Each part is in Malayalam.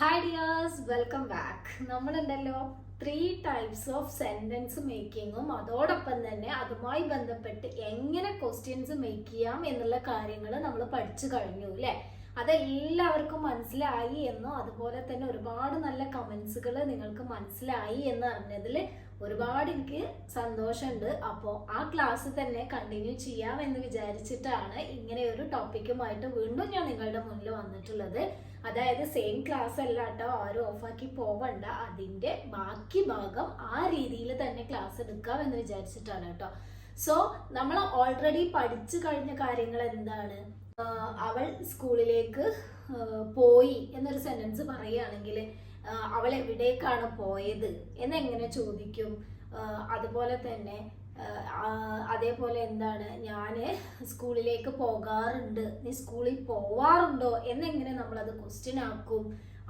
ഹായ് ഡിയേഴ്സ് വെൽക്കം ബാക്ക് നമ്മളുണ്ടല്ലോ ത്രീ ടൈപ്സ് ഓഫ് സെന്റൻസ് മേക്കിങ്ങും അതോടൊപ്പം തന്നെ അതുമായി ബന്ധപ്പെട്ട് എങ്ങനെ ക്വസ്റ്റ്യൻസ് മേക്ക് ചെയ്യാം എന്നുള്ള കാര്യങ്ങൾ നമ്മൾ പഠിച്ചു കഴിഞ്ഞു അല്ലേ അതെല്ലാവർക്കും മനസ്സിലായി എന്നോ അതുപോലെ തന്നെ ഒരുപാട് നല്ല കമൻസുകൾ നിങ്ങൾക്ക് മനസ്സിലായി എന്ന് അറിഞ്ഞതിൽ ഒരുപാട് എനിക്ക് സന്തോഷമുണ്ട്. അപ്പോൾ ആ ക്ലാസ് തന്നെ കണ്ടിന്യൂ ചെയ്യാമെന്ന് വിചാരിച്ചിട്ടാണ് ഇങ്ങനെ ഒരു ടോപ്പിക്കുമായിട്ട് വീണ്ടും ഞാൻ നിങ്ങളുടെ മുന്നിൽ വന്നിട്ടുള്ളത്. അതായത് സെയിം ക്ലാസ് അല്ല കേട്ടോ ആരും ഓഫാക്കി പോവണ്ട. അതിന്റെ ബാക്കി ഭാഗം ആ രീതിയിൽ തന്നെ ക്ലാസ് എടുക്കാം എന്ന് വിചാരിച്ചിട്ടാണ് കേട്ടോ. സോ നമ്മൾ ഓൾറെഡി പഠിച്ചു കഴിഞ്ഞ കാര്യങ്ങൾ എന്താണ്? അവൾ സ്കൂളിലേക്ക് പോയി എന്നൊരു സെന്റൻസ് പറയുകയാണെങ്കിൽ അവൾ എവിടേക്കാണ് പോയത്? എന്നെങ്ങനെ ചോദിക്കും? അതുപോലെ തന്നെ അതേപോലെ എന്താണ് ഞാൻ സ്കൂളിലേക്ക് പോകാറുണ്ട്. നീ സ്കൂളിൽ പോവാറുണ്ടോ? എന്നെങ്ങനെ നമ്മളത് ക്വസ്റ്റ്യൻ ആക്കും?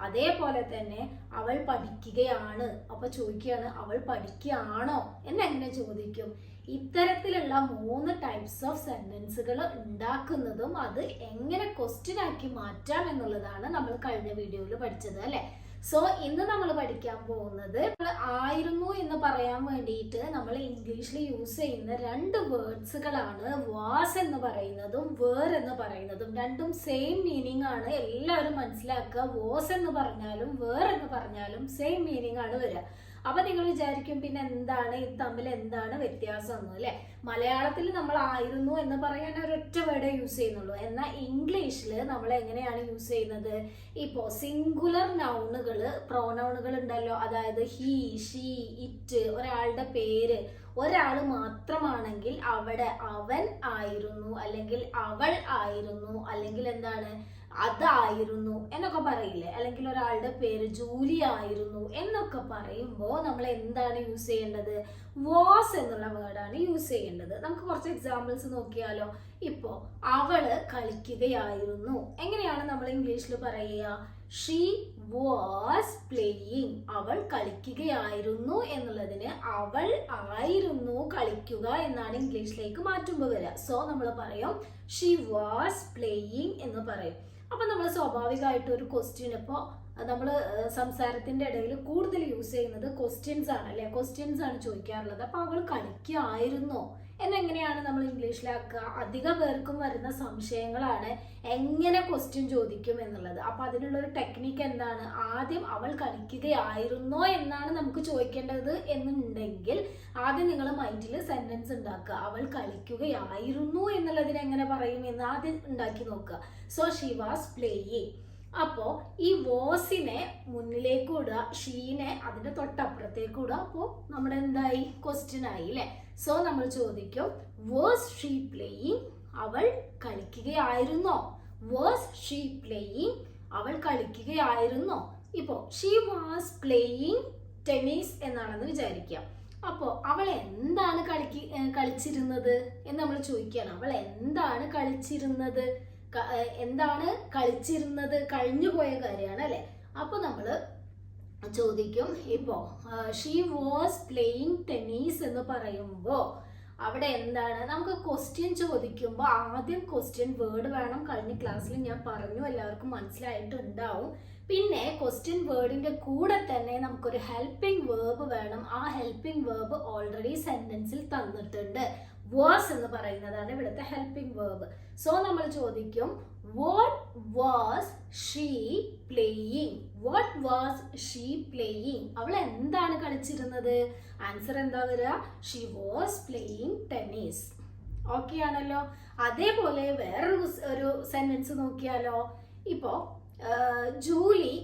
അതേപോലെ തന്നെ അവൾ പഠിക്കുകയാണ്. അപ്പൊ ചോദിക്കുകയാണ് അവൾ പഠിക്കുകയാണോ? എന്നെങ്ങനെ ചോദിക്കും? ഇത്തരത്തിലുള്ള മൂന്ന് ടൈപ്സ് ഓഫ് സെന്റൻസുകൾ ഉണ്ടാക്കുന്നതും അത് എങ്ങനെ ക്വസ്റ്റ്യൻ ആക്കി മാറ്റാം എന്നുള്ളതാണ് നമ്മൾ കഴിഞ്ഞ വീഡിയോയിൽ പഠിച്ചത് അല്ലെ? സോ ഇന്ന് നമ്മൾ പഠിക്കാൻ പോകുന്നത് ആയിരുന്നു എന്ന് പറയാൻ വേണ്ടിയിട്ട് നമ്മൾ ഇംഗ്ലീഷിൽ യൂസ് ചെയ്യുന്ന രണ്ട് വേർഡ്സുകളാണ് വാസ് എന്ന് പറയുന്നതും വേർ എന്ന് പറയുന്നതും. രണ്ടും സെയിം മീനിങ് ആണ്. എല്ലാവരും മനസ്സിലാക്കുക. വാസ് എന്ന് പറഞ്ഞാലും വേർ എന്ന് പറഞ്ഞാലും സെയിം മീനിങ് ആണ് വരിക. അപ്പൊ നിങ്ങൾ വിചാരിക്കും പിന്നെ എന്താണ് ഇത് തമ്മിൽ എന്താണ് വ്യത്യാസം എന്ന് അല്ലെ? മലയാളത്തിൽ നമ്മൾ ആയിരുന്നു എന്ന് പറയാൻ ഒരൊറ്റ വേർഡേ യൂസ് ചെയ്യുന്നുള്ളൂ. എന്നാൽ ഇംഗ്ലീഷിൽ നമ്മൾ എങ്ങനെയാണ് യൂസ് ചെയ്യുന്നത്? ഇപ്പോ സിംഗുലർ നൗണുകൾ പ്രോനൗണുകൾ ഉണ്ടല്ലോ. അതായത് ഹീ ഷീ ഇറ്റ് ഒരാളുടെ പേര്. ഒരാൾ മാത്രമാണെങ്കിൽ അവിടെ അവൻ ആയിരുന്നു അല്ലെങ്കിൽ അവൾ ആയിരുന്നു അല്ലെങ്കിൽ എന്താണ്? അതായിരുന്നു എന്നൊക്കെ പറയില്ലേ? അല്ലെങ്കിൽ ഒരാളുടെ പേര് ജൂലി ആയിരുന്നു എന്നൊക്കെ പറയുമ്പോൾ നമ്മൾ എന്താണ് യൂസ് ചെയ്യേണ്ടത്? വാസ് എന്നുള്ള വേർഡാണ് യൂസ് ചെയ്യേണ്ടത്. നമുക്ക് കുറച്ച് എക്സാമ്പിൾസ് നോക്കിയാലോ? ഇപ്പോ അവൾ കളിക്കുകയായിരുന്നു. എങ്ങനെയാണ് നമ്മൾ ഇംഗ്ലീഷിൽ പറയുക? ഷീ വാസ് പ്ലേയിങ് അവൾ കളിക്കുകയായിരുന്നു എന്നുള്ളതിന് അവൾ ആയിരുന്നു കളിക്കുക എന്നാണ് ഇംഗ്ലീഷിലേക്ക് മാറ്റുമ്പോൾ വരിക സോ നമ്മൾ പറയും ഷീ വാസ് പ്ലേയിങ് എന്ന് പറയും. അപ്പൊ നമ്മൾ സ്വാഭാവികമായിട്ട് ഒരു ക്വസ്റ്റ്യൻ ഇപ്പോൾ നമ്മൾ സംസാരത്തിന്റെ ഇടയിൽ കൂടുതൽ യൂസ് ചെയ്യുന്നത് ക്വസ്റ്റ്യൻസ് ആണ് അല്ലെ? ക്വസ്റ്റ്യൻസ് ആണ് ചോദിക്കാറുള്ളത്. അപ്പോൾ അവൾ കളിക്കുകയായിരുന്നോ എന്നെങ്ങനെയാണ് നമ്മൾ ഇംഗ്ലീഷിലാക്കുക? അധിക പേർക്കും വരുന്ന സംശയങ്ങളാണ് എങ്ങനെ ക്വസ്റ്റ്യൻ ചോദിക്കും എന്നുള്ളത്. അപ്പൊ അതിനുള്ള ഒരു ടെക്നിക്ക് എന്താണ്? ആദ്യം അവൾ കളിക്കുകയായിരുന്നോ എന്നാണ് നമുക്ക് ചോദിക്കേണ്ടത് എന്നുണ്ടെങ്കിൽ ആദ്യം നിങ്ങൾ മൈൻഡിൽ സെന്റൻസ് ഉണ്ടാക്കുക. അവൾ കളിക്കുകയായിരുന്നു എന്നുള്ളതിന് എങ്ങനെ പറയും എന്ന് ആദ്യം ഉണ്ടാക്കി നോക്കുക. സോ ഷി വാസ് പ്ലേയിങ് അപ്പോ ഈ വോസിനെ മുന്നിലേക്ക് ഇടുക ഷീനെ അതിന്റെ തൊട്ടപ്പുറത്തേക്ക് ഇടുക. അപ്പോ നമ്മുടെ എന്തായി? ക്വസ്റ്റ്യൻ ആയി അല്ലെ? സോ നമ്മൾ ചോദിക്കും വേഴ്സ് ഷീ പ്ലേയിങ് അവൾ കളിക്കുകയായിരുന്നോ? വേഴ്സ് ഷീ പ്ലേയിങ് അവൾ കളിക്കുകയായിരുന്നോ? ഇപ്പോ ഷീ വാസ് പ്ലേയിങ് ടെന്നീസ് എന്നാണെന്ന് വിചാരിക്കാം അപ്പോ അവൾ എന്താണ് കളിക്ക് കളിച്ചിരുന്നത്? എന്ന് നമ്മൾ ചോദിക്കുകയാണ്. അവൾ എന്താണ് കളിച്ചിരുന്നത്? എന്താണ് കളിച്ചിരുന്നത് കഴിഞ്ഞു പോയ കാര്യമാണ് അല്ലെ അപ്പൊ നമ്മൾ ചോദിക്കും ഇപ്പോ ഷീ വാസ് പ്ലേയിങ് ടെന്നീസ് എന്ന് പറയുമ്പോ അവിടെ എന്താണ്? നമുക്ക് ക്വസ്റ്റ്യൻ ചോദിക്കുമ്പോൾ ആദ്യം ക്വസ്റ്റ്യൻ വേർഡ് വേണം. കഴിഞ്ഞ ക്ലാസ്സിൽ ഞാൻ പറഞ്ഞു എല്ലാവർക്കും മനസ്സിലായിട്ടുണ്ടാവും. പിന്നെ ക്വസ്റ്റ്യൻ വേർഡിന്റെ കൂടെ തന്നെ നമുക്കൊരു ഹെൽപ്പിംഗ് വേർബ് വേണം. ആ ഹെൽപ്പിംഗ് വേർബ് ഓൾറെഡി സെന്റൻസിൽ തന്നിട്ടുണ്ട്. വാസ് എന്ന് പറയുന്നതാണ് ഇവിടുത്തെ ഹെൽപ്പിംഗ് വേർബ് സോ നമ്മൾ ചോദിക്കും what was she playing what was she playing അവൾ എന്താണ് കളിച്ചിരുന്നത്? ആൻസർ എന്താ വരിക? She was playing tennis okay ആണല്ലോ? അതേപോലെ വേറൊരു ഒരു സെന്റൻസ് നോക്കിയാലോ? ഇപ്പോ ജൂലി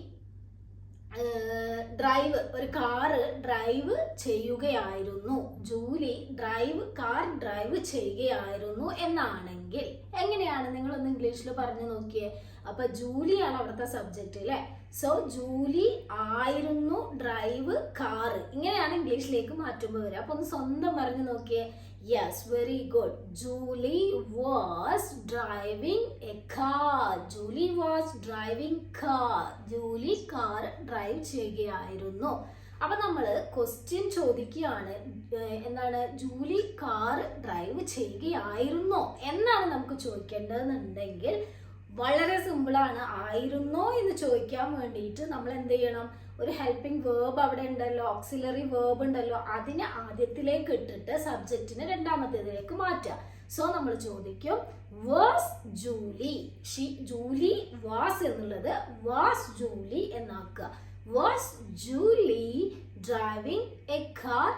ഡ്രൈവ് ഒരു കാറ് ഡ്രൈവ് ചെയ്യുകയായിരുന്നു. ജൂലി ഡ്രൈവ് കാർ ഡ്രൈവ് ചെയ്യുകയായിരുന്നു എന്നാണെങ്കിൽ. എങ്ങനെയാണ് നിങ്ങളൊന്ന് ഇംഗ്ലീഷിൽ പറഞ്ഞു നോക്കിയേ? അപ്പൊ ജൂലിയാണ് അവിടുത്തെ സബ്ജക്റ്റ് അല്ലെ സോ ജൂലി ആയിരുന്നു ഡ്രൈവ് കാറ് ഇങ്ങനെയാണ് ഇംഗ്ലീഷിലേക്ക് മാറ്റുമ്പോൾ വരിക. അപ്പൊ ഒന്ന് സ്വന്തം പറഞ്ഞു നോക്കിയേ. Yes very good Julie was driving a car Julie was driving car Julie car drive ചെയ്യുകയായിരുന്നു. അപ്പൊ നമ്മൾ ക്വസ്റ്റ്യൻ ചോദിക്കുകയാണ്. എന്താണ്? ജൂലി കാർ ഡ്രൈവ് ചെയ്യുകയായിരുന്നോ? എന്നാണ് നമുക്ക് ചോദിക്കേണ്ടതെന്നുണ്ടെങ്കിൽ വളരെ സിമ്പിളാണ് ആയിരുന്നോ എന്ന് ചോദിക്കാൻ വേണ്ടിയിട്ട് നമ്മൾ എന്ത് ചെയ്യണം? ഒരു ഹെൽപ്പിംഗ് വേർബ് അവിടെ ഉണ്ടല്ലോ ഓക്സിലറി വേർബ് ഉണ്ടല്ലോ അതിനെ ആദ്യത്തിലേക്ക് ഇട്ടിട്ട് സബ്ജക്റ്റിനെ രണ്ടാമത്തേതിലേക്ക് മാറ്റുക. സോ നമ്മൾ ചോദിക്കും was Julie she Julie was എന്നുള്ളത് was Julie എന്നാക്കുക. Was Julie driving a car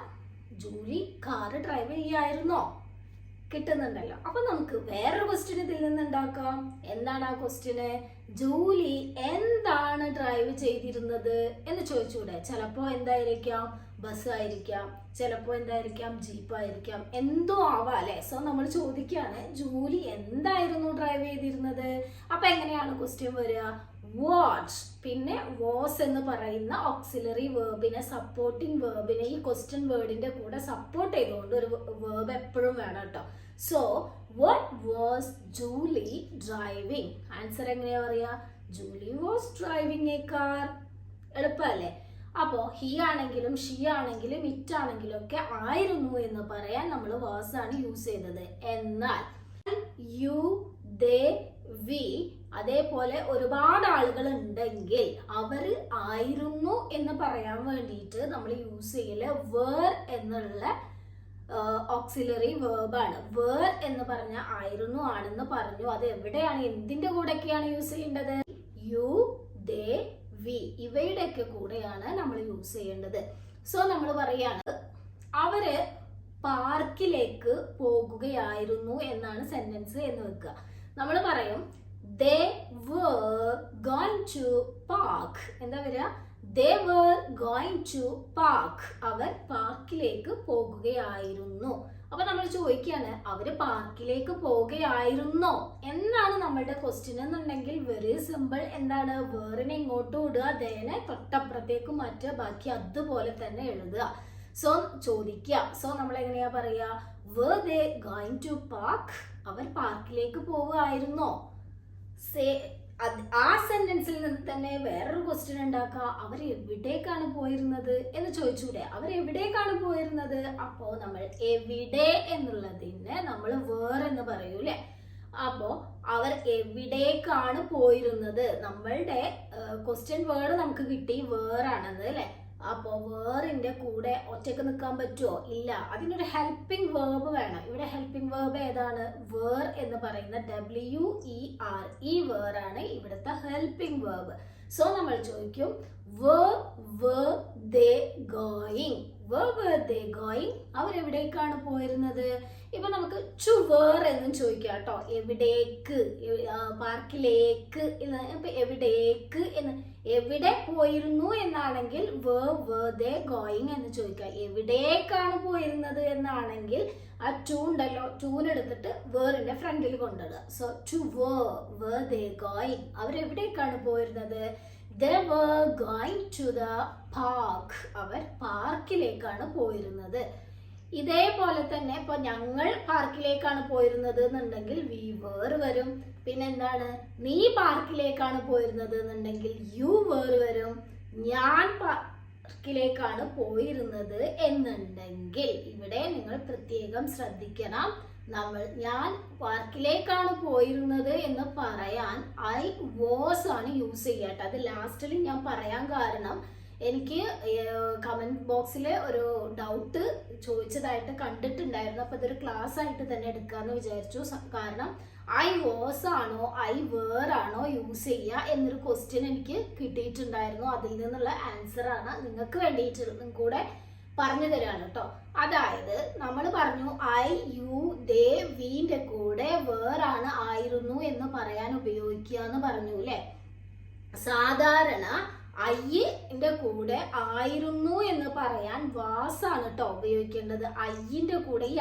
Julie car drive ചെയ്യായിരുന്നോ? കിട്ടുന്നുണ്ടല്ലോ. അപ്പൊ നമുക്ക് വേറൊരു ക്വസ്റ്റ്യൻ ഇതിൽ നിന്ന് ഉണ്ടാക്കാം. എന്താണ് ആ ക്വസ്റ്റ്യന് ജൂലി എന്താണ് ഡ്രൈവ് ചെയ്തിരുന്നത് എന്ന് ചോദിച്ചൂടെ. ചിലപ്പോ എന്തായിരിക്കാം? ബസ് ആയിരിക്കാം. ചിലപ്പോ എന്തായിരിക്കാം? ജീപ്പ് ആയിരിക്കാം. എന്തോ ആവാം അല്ലെ? സോ നമ്മൾ ചോദിക്കുകയാണ് ജൂലി എന്തായിരുന്നു ഡ്രൈവ് ചെയ്തിരുന്നത്? അപ്പൊ എങ്ങനെയാണ് ക്വസ്റ്റ്യൻ വരിക? വാച്ച് പിന്നെ വാസ് എന്ന് പറയുന്ന ഓക്സിലറി വേർബിനെ സപ്പോർട്ടിങ് വേർബിനെ ഈ ക്വസ്റ്റ്യൻ വേർഡിന്റെ കൂടെ സപ്പോർട്ട് ചെയ്തുകൊണ്ട് ഒരു വേർബ് എപ്പോഴും വേണം കേട്ടോ so what was Julie driving answer എങ്ങനെയാ പറയാ? Julie was driving a car എളുപ്പമല്ലേ അപ്പോ ഹി ആണെങ്കിലും ഷീ ആണെങ്കിലും ഇറ്റ് ആണെങ്കിലും ഒക്കെ ആയിരുന്നു എന്ന് പറയാൻ നമ്മൾ വാസ് ആണ് യൂസ് ചെയ്തത്. എന്നാൽ യു ദേ വി അതേപോലെ ഒരുപാട് ആളുകൾ ഉണ്ടെങ്കിൽ അവർ ആയിരുന്നു എന്ന് പറയാൻ വേണ്ടിയിട്ട് നമ്മൾ യൂസ് ചെയ്യൽ വേർ എന്നുള്ള ഓക്സിലറി വേർബാണ് വേർ എന്ന് പറഞ്ഞ ആയിരുന്നു ആണെന്ന് പറഞ്ഞു. അത് എവിടെയാണ്? എന്തിന്റെ കൂടെയൊക്കെയാണ് യൂസ് ചെയ്യേണ്ടത്? You they we. ഇവയുടെയൊക്കെ കൂടെയാണ് നമ്മൾ യൂസ് ചെയ്യേണ്ടത്. സോ നമ്മൾ പറയാണ് അവർ പാർക്കിലേക്ക് പോകുകയായിരുന്നു എന്നാണ് സെന്റൻസ് എന്ന് വെക്കുക. നമ്മൾ പറയും they were going to park എന്താ വരിക? They were going to park അവർ പാർക്കിലേക്ക് പോകുകയായിരുന്നു. അപ്പൊ നമ്മൾ ചോദിക്കുകയാണ് അവർ പാർക്കിലേക്ക് പോകുകയായിരുന്നോ? എന്നാണ് നമ്മളുടെ ക്വസ്റ്റ്യൻ എന്നുണ്ടെങ്കിൽ വെരി സിമ്പിൾ എന്താണ്? വേറിനെ ഇങ്ങോട്ട് വിടുക ദേനെ തൊട്ടപ്പുറത്തേക്ക് മാറ്റുക ബാക്കി അതുപോലെ തന്നെ എഴുതുക. സോ ചോദിക്കുക. സോ നമ്മൾ എങ്ങനെയാ പറയാ were they going to park അവർ പാർക്കിലേക്ക് പോവുകയായിരുന്നോ സേ ആ സെന്റൻസിൽ നിന്ന് തന്നെ വേറൊരു ക്വസ്റ്റ്യൻ ഉണ്ടാക്കുക അവർ എവിടേക്കാണ് പോയിരുന്നത് എന്ന് ചോദിച്ചൂടെ? അവർ എവിടേക്കാണ് പോയിരുന്നത്? അപ്പോ നമ്മൾ എവിടെ എന്നുള്ളതിന് നമ്മൾ വേറെന്ന് പറയൂലേ അപ്പോ അവർ എവിടേക്കാണ് പോയിരുന്നത്? നമ്മളുടെ ക്വസ്റ്റ്യൻ വേർഡ് നമുക്ക് കിട്ടി വേറാണെന്ന് അല്ലെ? അപ്പോ വേറിന്റെ കൂടെ ഒറ്റയ്ക്ക് നിൽക്കാൻ പറ്റുമോ ഇല്ല. അതിനൊരു ഹെൽപ്പിംഗ് വേർബ് വേണം. ഇവിടെ ഹെൽപ്പിംഗ് വേർബ് ഏതാണ്? വേർ എന്ന് പറയുന്ന ഡബ്ല്യു ഇ ആർ ഈ വേറാണ് ഇവിടുത്തെ ഹെൽപ്പിംഗ് വേർബ് സോ നമ്മൾ ചോദിക്കും where were they going where were they going അവരെവിടേക്കാണ് പോയിരുന്നത്? ഇപ്പൊ നമുക്ക് ടു വേർ എന്നും ചോദിക്കാം കേട്ടോ. എവിടേക്ക്? പാർക്കിലേക്ക് എന്ന് ഇപ്പൊ എവിടേക്ക് എന്ന് എവിടെ പോയിരുന്നു എന്നാണെങ്കിൽ വേർ വേർ ദേ ഗോയിങ് എന്ന് ചോദിക്കാം. എവിടേക്കാണ് പോയിരുന്നത് എന്നാണെങ്കിൽ ആ ടൂ ഉണ്ടല്ലോ ടൂനെടുത്തിട്ട് വേറിന്റെ ഫ്രണ്ടിൽ കൊണ്ടിടുക so to where were they going അവരെവിടേക്കാണ് പോയിരുന്നത്? They were going to the park അവർ പാർക്കിലേക്കാണ് പോയിരുന്നത്. ഇതേപോലെ തന്നെ ഇപ്പൊ ഞങ്ങൾ പാർക്കിലേക്കാണ് പോയിരുന്നത് എന്നുണ്ടെങ്കിൽ വി വേർ വരും. പിന്നെ എന്താണ് നീ പാർക്കിലേക്കാണ് പോയിരുന്നത് എന്നുണ്ടെങ്കിൽ യു വേർ വരും. ഞാൻ പാർക്കിലേക്കാണ് പോയിരുന്നത് എന്നുണ്ടെങ്കിൽ ഇവിടെ നിങ്ങൾ പ്രത്യേകം ശ്രദ്ധിക്കണം. നമ്മൾ ഞാൻ പാർക്കിലേക്കാണ് പോയിരുന്നത് എന്ന് പറയാൻ ഐ വാസ് ആണ് യൂസ് ചെയ്യട്ടെ അത് ലാസ്റ്റിൽ ഞാൻ പറയാൻ കാരണം എനിക്ക് കമന്റ് ബോക്സിൽ ഒരു ഡൗട്ട് ചോദിച്ചതായിട്ട് കണ്ടിട്ടുണ്ടായിരുന്നു. അപ്പോൾ ഇതൊരു ക്ലാസ് ആയിട്ട് തന്നെ എടുക്കാമെന്ന് വിചാരിച്ചു. കാരണം ഐ വാസ് ആണോ ഐ വേർ ആണോ യൂസ് ചെയ്യുക എന്നൊരു ക്വസ്റ്റ്യൻ എനിക്ക് കിട്ടിയിട്ടുണ്ടായിരുന്നു. അതിൽ നിന്നുള്ള ആൻസർ ആണ് നിങ്ങൾക്ക് വേണ്ടിയിട്ട് കൂടെ പറഞ്ഞു തരാണ് കേട്ടോ അതായത് നമ്മൾ പറഞ്ഞു ഐ യു ദേ വീന്റെ കൂടെ വേറാണ് ആയിരുന്നു എന്ന് പറയാൻ ഉപയോഗിക്കുക എന്ന് പറഞ്ഞു അല്ലേ സാധാരണ അയ്യന്റെ കൂടെ ആയിരുന്നു എന്ന് പറയാൻ വാസാണ് കേട്ടോ ഉപയോഗിക്കേണ്ടത്. അയ്യന്റെ കൂടെ ഈ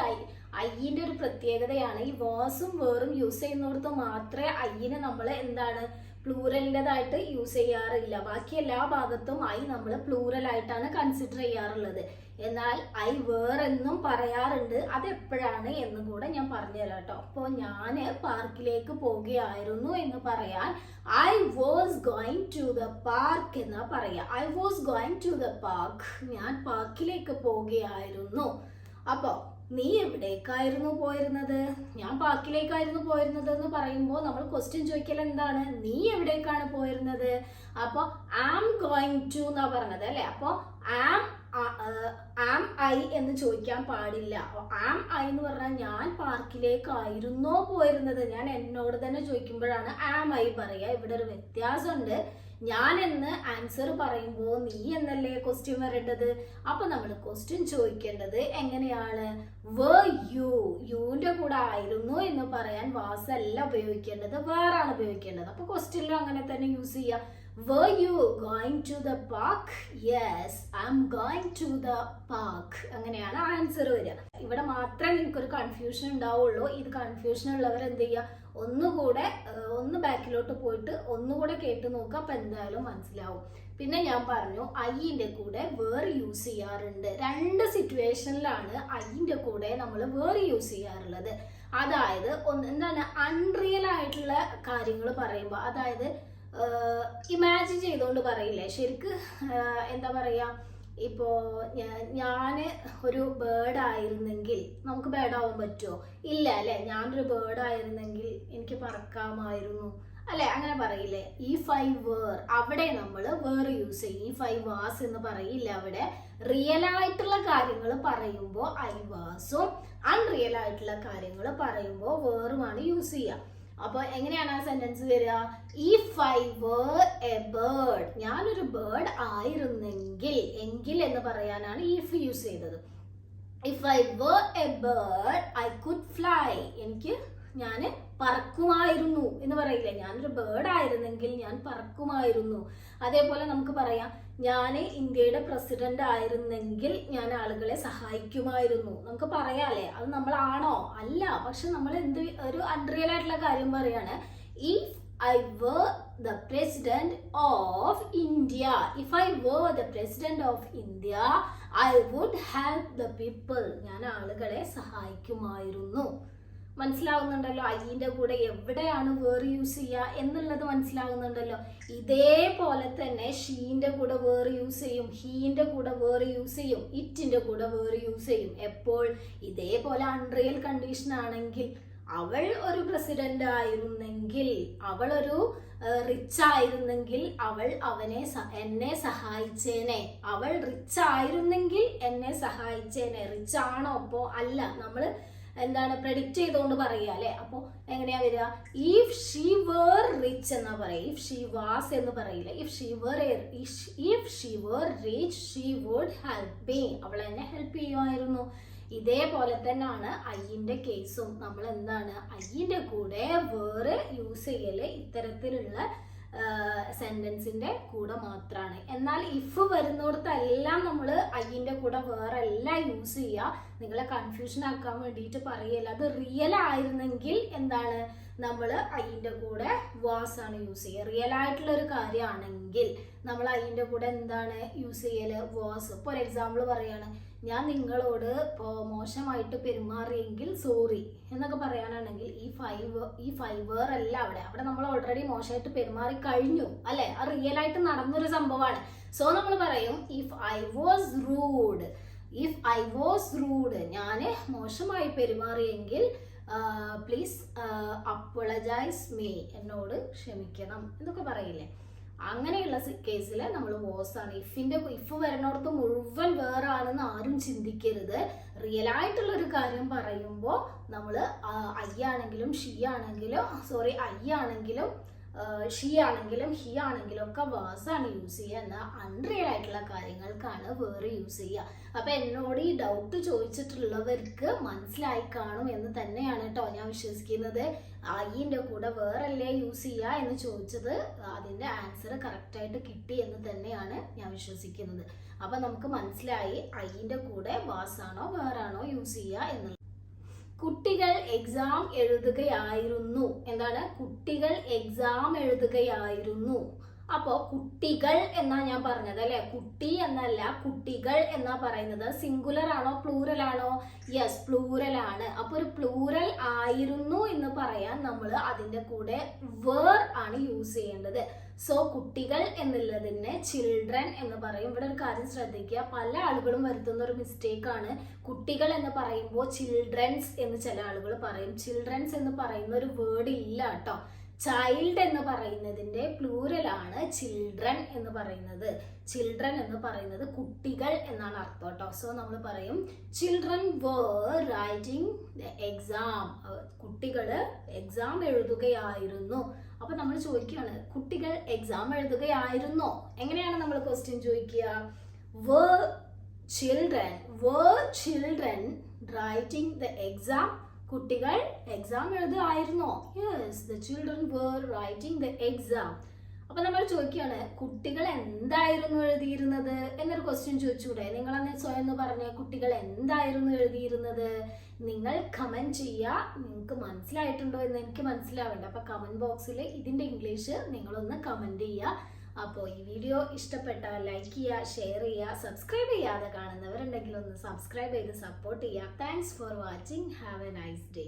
ഐന്റെ ഒരു പ്രത്യേകതയാണ് ഈ വാസും വേറും യൂസ് ചെയ്യുന്നിടത്ത് മാത്രമേ ഐനെ നമ്മൾ എന്താണ് പ്ലൂറലിന്റെതായിട്ട് യൂസ് ചെയ്യാറില്ല. ബാക്കി എല്ലാ ഭാഗത്തും ഐ നമ്മൾ പ്ലൂറൽ ആയിട്ടാണ് കൺസിഡർ ചെയ്യാറുള്ളത്. എന്നാൽ ഐ വേറെന്നും പറയാറുണ്ട്. അതെപ്പോഴാണ് എന്നും കൂടെ ഞാൻ പറഞ്ഞു തരാം കേട്ടോ. അപ്പോൾ ഞാൻ പാർക്കിലേക്ക് പോവുകയായിരുന്നു എന്ന് പറയാൻ I was going to the park എന്നാ പറയാ. I was going to the park. ഞാൻ പാർക്കിലേക്ക് പോവുകയായിരുന്നു അപ്പോൾ നീ എവിടേക്കായിരുന്നു പോയിരുന്നത്? ഞാൻ പാർക്കിലേക്കായിരുന്നു പോയിരുന്നത് എന്ന് പറയുമ്പോൾ നമ്മൾ ക്വസ്റ്റ്യൻ ചോദിക്കൽ എന്താണ്? നീ എവിടേക്കാണ് പോയിരുന്നത്? അപ്പോൾ ആം ഗോയിങ് ടു എന്നാ പറഞ്ഞത് അല്ലേ? അപ്പോൾ ആം ആം ഐ എന്ന് ചോദിക്കാൻ പാടില്ല. ആം ഐ എന്ന് പറഞ്ഞാൽ ഞാൻ പാർക്കിലേക്കായിരുന്നോ പോയിരുന്നത്? ഞാൻ എന്നോട് തന്നെ ചോദിക്കുമ്പോഴാണ് ആം ഐ പറയുക. ഇവിടെ ഒരു വ്യത്യാസമുണ്ട്. ഞാൻ എന്ന് ആൻസർ പറയുമ്പോൾ നീ എന്നല്ലേ ക്വസ്റ്റ്യൻ വരേണ്ടത്? അപ്പൊ നമ്മൾ ക്വസ്റ്റ്യൻ ചോദിക്കേണ്ടത് എങ്ങനെയാണ്? വ യു യുവിന്റെ കൂടെ ആയിരുന്നു എന്ന് പറയാൻ വാസ് അല്ല ഉപയോഗിക്കേണ്ടത്. വേറാണ് ഉപയോഗിക്കേണ്ടത്. അപ്പൊ ക്വസ്റ്റ്യനിലും അങ്ങനെ തന്നെ യൂസ് ചെയ്യാം. Were you going to the park yes I am going to the park അങ്ങനെയാണ് ആൻസർ വരിക. ഇവിടെ മാത്രമേ നിങ്ങൾക്കൊരു കൺഫ്യൂഷൻ ഉണ്ടാവുള്ളൂ. ഇത് കൺഫ്യൂഷൻ ഉള്ളവർ എന്ത് ചെയ്യുക? ഒന്നുകൂടെ ഒന്ന് ബാക്കിലോട്ട് പോയിട്ട് ഒന്നുകൂടെ കേട്ട് നോക്കുക അപ്പം എന്തായാലും മനസ്സിലാവും. പിന്നെ ഞാൻ പറഞ്ഞു ഐയിന്റെ കൂടെ വേർ യൂസ് ചെയ്യാറുണ്ട്. രണ്ട് സിറ്റുവേഷനിലാണ് ഐയിന്റെ കൂടെ നമ്മൾ വേർ യൂസ് ചെയ്യാറുള്ളത്. അതായത് എന്താണ് അൺറിയൽ ആയിട്ടുള്ള കാര്യങ്ങൾ പറയുമ്പോൾ അതായത് ഇമാജിൻ ചെയ്തുകൊണ്ട് പറയില്ലേ? ശരിക്ക് എന്താ പറയാ ഇപ്പോ ഞാൻ ഒരു ബേർഡ് ആയിരുന്നെങ്കിൽ നമുക്ക് ബേർഡ് ആവാൻ പറ്റുമോ ഇല്ല അല്ലെ? ഞാനൊരു ബേർഡ് ആയിരുന്നെങ്കിൽ എനിക്ക് പറക്കാമായിരുന്നു. അല്ലെ? അങ്ങനെ പറയില്ലേ? ഈ ഫൈവ് വേർ അവിടെ നമ്മൾ വേർ യൂസ് ചെയ്യും. ഈ ഫൈവ് വാസ് എന്ന് പറയില്ല അവിടെ. റിയൽ ആയിട്ടുള്ള കാര്യങ്ങൾ പറയുമ്പോൾ ഐ വാസും അൺറിയൽ ആയിട്ടുള്ള കാര്യങ്ങൾ പറയുമ്പോൾ വേറുമാണ് യൂസ് ചെയ്യുക അപ്പൊ എങ്ങനെയാണ് ആ സെന്റൻസ് വരിക? If I were a bird ഞാനൊരു ബേർഡ് ആയിരുന്നെങ്കിൽ എങ്കിൽ എന്ന് പറയാനാണ് ഇഫ് യൂസ് ചെയ്തത്. If I were a bird I could fly എനിക്ക് ഞാൻ പറക്കുമായിരുന്നു എന്ന് പറയില്ലേ? ഞാനൊരു ബേർഡ് ആയിരുന്നെങ്കിൽ ഞാൻ പറക്കുമായിരുന്നു. അതേപോലെ നമുക്ക് പറയാം ഞാൻ ഇന്ത്യയുടെ പ്രസിഡന്റ് ആയിരുന്നെങ്കിൽ ഞാൻ ആളുകളെ സഹായിക്കുമായിരുന്നു. നമുക്ക് പറയാല്ലേ? അത് നമ്മളാണോ? അല്ല. പക്ഷെ നമ്മൾ എന്ത് ഒരു അൺറിയൽ ആയിട്ടുള്ള കാര്യം പറയാണ്. If I were the president of India if I were the president of India I would help the people ഞാൻ ആളുകളെ സഹായിക്കുമായിരുന്നു. മനസ്സിലാവുന്നുണ്ടല്ലോ ഐന്റെ കൂടെ എവിടെയാണ് വേർ യൂസ് ചെയ്യുക എന്നുള്ളത് മനസ്സിലാവുന്നുണ്ടല്ലോ. ഇതേപോലെ തന്നെ ഷീന്റെ കൂടെ വേർ യൂസ് ചെയ്യും ഹീന്റെ കൂടെ വേർ യൂസ് ചെയ്യും ഇറ്റിന്റെ കൂടെ വേർ യൂസ് ചെയ്യും. എപ്പോൾ? ഇതേപോലെ അൺറിയൽ കണ്ടീഷൻ ആണെങ്കിൽ അവൾ ഒരു പ്രസിഡന്റ് ആയിരുന്നെങ്കിൽ അവൾ ഒരു റിച്ച് ആയിരുന്നെങ്കിൽ അവൾ അവനെ എന്നെ സഹായിച്ചേനെ. അവൾ റിച്ച് ആയിരുന്നെങ്കിൽ എന്നെ സഹായിച്ചേനെ. റിച്ച് ആണോ? അപ്പോ അല്ല. നമ്മൾ എന്താണ് പ്രഡിക്റ്റ് ചെയ്തുകൊണ്ട് പറയുക അല്ലെ? അപ്പോൾ എങ്ങനെയാ വരിക? ഇഫ് ഷീ വേർ റിച്ച് എന്നാ പറയുക ഇഫ് ഷീ വാസ് എന്ന് പറയില്ല. If she were if she were rich she would help me അവൾ എന്നെ ഹെൽപ്പ് ചെയ്യുമായിരുന്നു. ഇതേപോലെ തന്നെയാണ് ഐന്റെ കേസും നമ്മൾ എന്താണ് ഐന്റെ കൂടെ വേറെ യൂസ് ചെയ്യൽ ഇത്തരത്തിലുള്ള സെന്റൻസിന്റെ കൂടെ മാത്രമാണ് എന്നാൽ ഇഫ് വരുന്നിടത്തെല്ലാം നമ്മൾ ഐന്റെ കൂടെ വേറെ എല്ലാം യൂസ് ചെയ്യുക നിങ്ങളെ കൺഫ്യൂഷൻ ആക്കാൻ വേണ്ടിയിട്ട് പറയല്ല. അത് റിയൽ ആയിരുന്നെങ്കിൽ എന്താണ്? നമ്മൾ ഐന്റെ കൂടെ വാസ് ആണ് യൂസ് ചെയ്യുക റിയൽ ആയിട്ടുള്ള ഒരു കാര്യമാണെങ്കിൽ നമ്മൾ ഐന്റെ കൂടെ എന്താണ് യൂസ് ചെയ്യൽ? വാസ് ഒരു എക്സാമ്പിൾ പറയാണ്. ഞാൻ നിങ്ങളോട് മോശമായിട്ട് പെരുമാറിയെങ്കിൽ സോറി എന്നൊക്കെ പറയാനാണെങ്കിൽ ഈ ഫൈവ് ഈ ഫൈവർ അല്ല അവിടെ. അവിടെ നമ്മൾ ഓൾറെഡി മോശമായിട്ട് പെരുമാറി കഴിഞ്ഞു അല്ലെ? അത് റിയൽ ആയിട്ട് നടന്നൊരു സംഭവമാണ്. സോ നമ്മൾ പറയും if I was rude if I was rude ഞാൻ മോശമായി പെരുമാറിയെങ്കിൽ പ്ലീസ് അപ്പോളജൈസ് മീ എന്നോട് ക്ഷമിക്കണം എന്നൊക്കെ പറയില്ലേ? അങ്ങനെയുള്ള കേസിൽ നമ്മൾ ആണ് ഇഫിന്റെ ഇഫ് വരുന്നിടത്ത് മുഴുവൻ വേറെ ആണെന്ന് ആരും ചിന്തിക്കരുത്. റിയൽ ആയിട്ടുള്ള ഒരു കാര്യം പറയുമ്പോൾ നമ്മൾ ഐ ആണെങ്കിലും ഷീ ആണെങ്കിലും സോറി ഐ ആണെങ്കിലും ഷീ ആണെങ്കിലും ഹി ആണെങ്കിലും ഒക്കെ വേഴ്സ് ആണ് യൂസ് ചെയ്യുക. എന്നാൽ അൺറിയൽ ആയിട്ടുള്ള കാര്യങ്ങൾക്കാണ് വേറെ യൂസ് ചെയ്യുക. അപ്പോൾ എന്നോട് ഈ ഡൗട്ട് ചോദിച്ചിട്ടുള്ളവർക്ക് മനസ്സിലായി കാണും എന്ന് തന്നെയാണ് കേട്ടോ ഞാൻ വിശ്വസിക്കുന്നത്. ഐന്റെ കൂടെ വേറല്ലേ യൂസ് ചെയ്യുക എന്ന് ചോദിച്ചത് അതിന്റെ ആൻസർ കറക്റ്റായിട്ട് കിട്ടി എന്ന് തന്നെയാണ് ഞാൻ വിശ്വസിക്കുന്നത്. അപ്പോൾ നമുക്ക് മനസ്സിലായി ഐന്റെ കൂടെ വാസാണോ വേറാണോ യൂസ് ചെയ്യുക എന്നുള്ളത്. കുട്ടികൾ എക്സാം എഴുതുകയായിരുന്നു. എന്താണ്? കുട്ടികൾ എക്സാം എഴുതുകയായിരുന്നു. അപ്പോ കുട്ടികൾ എന്നാ ഞാൻ പറഞ്ഞത് അല്ലെ? കുട്ടി എന്നല്ല കുട്ടികൾ എന്നാ പറയുന്നത്? സിംഗുലർ ആണോ? പ്ലൂറൽ ആണോ? യെസ് പ്ലൂറൽ ആണ്. അപ്പൊ ഒരു പ്ലൂറൽ ആയിരുന്നു എന്ന് പറയാൻ നമ്മൾ അതിന്റെ കൂടെ വേർ ആണ് യൂസ് ചെയ്യേണ്ടത്. സോ കുട്ടികൾ എന്നുള്ളതിന് ചിൽഡ്രൻ എന്ന് പറയും. ഇവിടെ ഒരു കാര്യം ശ്രദ്ധിക്കുക. പല ആളുകളും വരുത്തുന്ന ഒരു മിസ്റ്റേക്കാണ് കുട്ടികൾ എന്ന് പറയുമ്പോൾ ചിൽഡ്രൻസ് എന്ന് ചില ആളുകൾ പറയും. ചിൽഡ്രൻസ് എന്ന് പറയുന്ന ഒരു വേർഡ് ഇല്ല കേട്ടോ. ചൈൽഡ് എന്ന് പറയുന്നതിന്റെ പ്ലൂരലാണ് ചിൽഡ്രൻ എന്ന് പറയുന്നത്. ചിൽഡ്രൻ എന്ന് പറയുന്നത് കുട്ടികൾ എന്നാണ് അർത്ഥം കേട്ടോ സോ നമ്മൾ പറയും ചിൽഡ്രൻ വേർ റൈറ്റിംഗ് എക്സാം കുട്ടികൾ എക്സാം എഴുതുകയായിരുന്നു. അപ്പൊ നമ്മൾ ചോദിക്കുകയാണ് കുട്ടികൾ എക്സാം എഴുതുകയായിരുന്നോ? എങ്ങനെയാണ് നമ്മൾ ക്വസ്റ്റ്യൻ ചോദിക്കുക? Were children were children writing the exam കുട്ടികൾ exam എഴുതുമായിരുന്നോ yes the children were writing the exam അപ്പൊ നമ്മൾ ചോദിക്കുകയാണ് കുട്ടികൾ എന്തായിരുന്നു എഴുതിയിരുന്നത്? എന്നൊരു ക്വസ്റ്റ്യൻ ചോദിച്ചൂടെ നിങ്ങൾ അന്ന് സ്വയം എന്ന് പറഞ്ഞ കുട്ടികൾ എന്തായിരുന്നു എഴുതിയിരുന്നത്? നിങ്ങൾ കമന്റ് ചെയ്യുക. നിങ്ങൾക്ക് മനസ്സിലായിട്ടുണ്ടോ എന്ന് എനിക്ക് മനസ്സിലാവേണ്ട. അപ്പൊ കമന്റ് ബോക്സിൽ ഇതിന്റെ ഇംഗ്ലീഷ് നിങ്ങളൊന്ന് കമന്റ് ചെയ്യുക. അപ്പോൾ ഈ വീഡിയോ ഇഷ്ടപ്പെട്ടാൽ ലൈക്ക് ചെയ്യുക ഷെയർ ചെയ്യുക സബ്സ്ക്രൈബ് ചെയ്യാതെ കാണുന്നവരുണ്ടെങ്കിൽ ഒന്ന് സബ്സ്ക്രൈബ് ചെയ്ത് സപ്പോർട്ട് ചെയ്യുക thanks for watching have a nice day